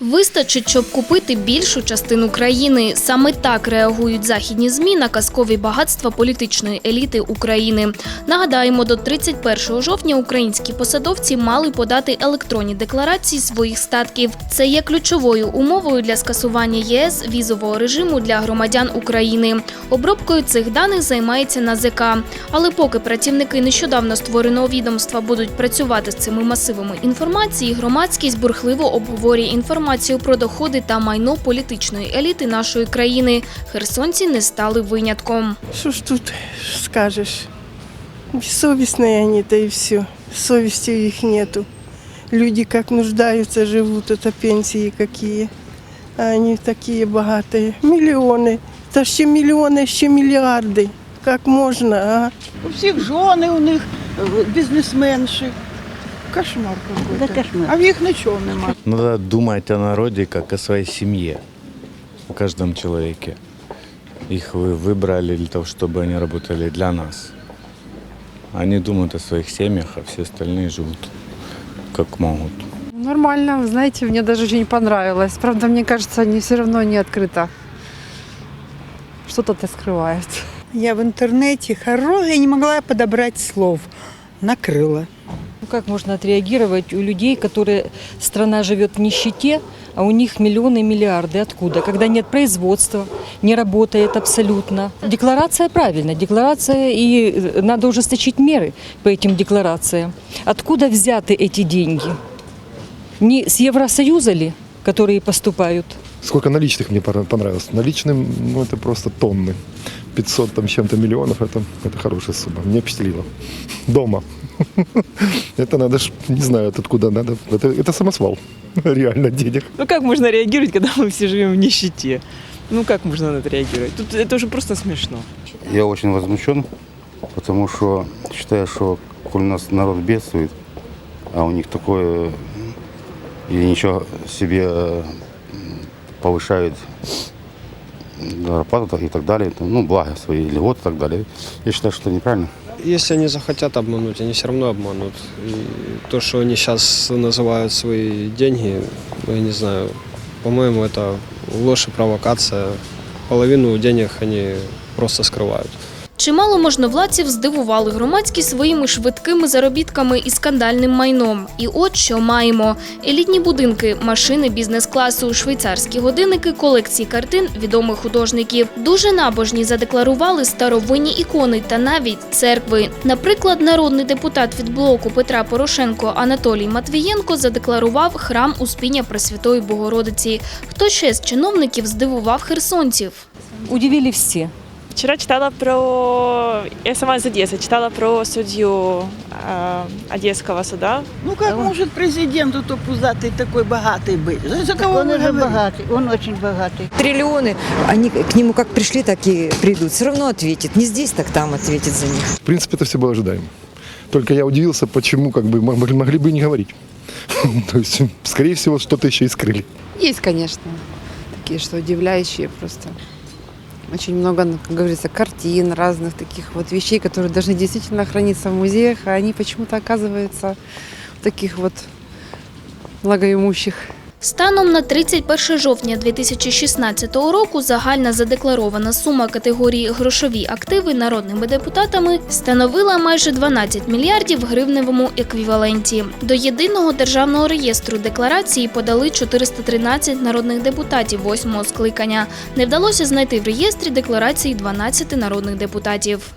Вистачить, щоб купити більшу частину країни. Саме так реагують західні змі на казкові багатства політичної еліти України. Нагадаємо, до 31 жовтня українські посадовці мали подати електронні декларації своїх статків. Це є ключовою умовою для скасування ЄС візового режиму для громадян України. Обробкою цих даних займається НАЗК. Але поки працівники нещодавно створеного відомства будуть працювати з цими масивами інформації, громадськість бурхливо обговорює інформацію про доходи та майно політичної еліти нашої країни. Херсонці не стали винятком. Что ж тут скажешь? Бессовестные они, да и все. Совести у них нету. Люди как нуждаются, живут, это пенсии какие. А они такие богатые. Миллионы. Это еще миллионы, еще миллиарды. Как можно, а? У всіх жони у них е, бізнесменші. Кошмар какой-то. Да кошмар. А в їх нічого нема. Надо думать о народе, как о своей семье, о каждом человеке. Их вы выбрали для того, чтобы они работали для нас. Они думают о своих семьях, а все остальные живут как могут. Нормально, вы знаете, мне даже очень понравилось. Правда, мне кажется, они все равно не открыто. Что-то-то скрывают. Я в інтернеті хороша, я не могла подобрати слов. Накрила. Ну, как можно отреагировать у людей, которые страна живет в нищете, а у них миллионы и миллиарды. Откуда? Когда нет производства, не работает абсолютно. Декларация правильная, декларация, и э, надо ужесточить меры по этим декларациям. Откуда взяты эти деньги? Не с Евросоюза ли, которые поступают? Сколько наличных мне понравилось. Наличным, ну, это просто тонны. 500 там чем-то миллионов, это, это хорошая сумма. Мне впечатлило. Дома. Это надо ж, не знаю, откуда надо. Это, это самосвал. Реально денег. Ну как можно реагировать, когда мы все живем в нищете? Ну как можно на это реагировать? Тут это уже просто смешно. Я очень возмущен, потому что считаю, что коль у нас народ бедствует, а у них такое, и ничего себе э, повышают зарплату и так далее, ну, благо свои льготы и так далее. Я считаю, что это неправильно. Если они захотят обмануть, они все равно обманут. И то, что они сейчас называют свои деньги, ну, я не знаю, по-моему, это ложь и провокация. Половину денег они просто скрывают. Чимало можновладців здивували громадські своїми швидкими заробітками і скандальним майном. І от що маємо: елітні будинки, машини бізнес-класу, швейцарські годинники, колекції картин відомих художників. Дуже набожні задекларували старовинні ікони та навіть церкви. Наприклад, народний депутат від блоку Петра Порошенко Анатолій Матвієнко задекларував храм Успіння Пресвятої Богородиці. Хто ще з чиновників здивував херсонців? Удивили все. Вчера читала про... Я сама из Одессы. Читала про судью э, Одесского суда. Ну як може президент то пузатий такий багатий бути? За кого Он уже богатый, он очень богатый. триллионы, они к нему как пришли, так и придут. Все равно ответит. Не здесь, так там ответит за них. В принципе, это все было ожидаемо. Только я удивился, почему как бы могли, могли бы и не говорить. То есть, скорее всего, что-то еще и скрыли. Есть, конечно, такие, что удивляющие просто. Очень много, ну, как говорится, картин, разных таких вот вещей, которые должны действительно храниться в музеях, а они почему-то оказываются в таких вот благоимущих Станом на 31 жовтня 2016 року загальна задекларована сума категорії грошові активи народними депутатами становила майже 12 мільярдів гривневому еквіваленті. До єдиного державного реєстру декларації подали 413 народних депутатів восьмого скликання. Не вдалося знайти в реєстрі декларації 12 народних депутатів.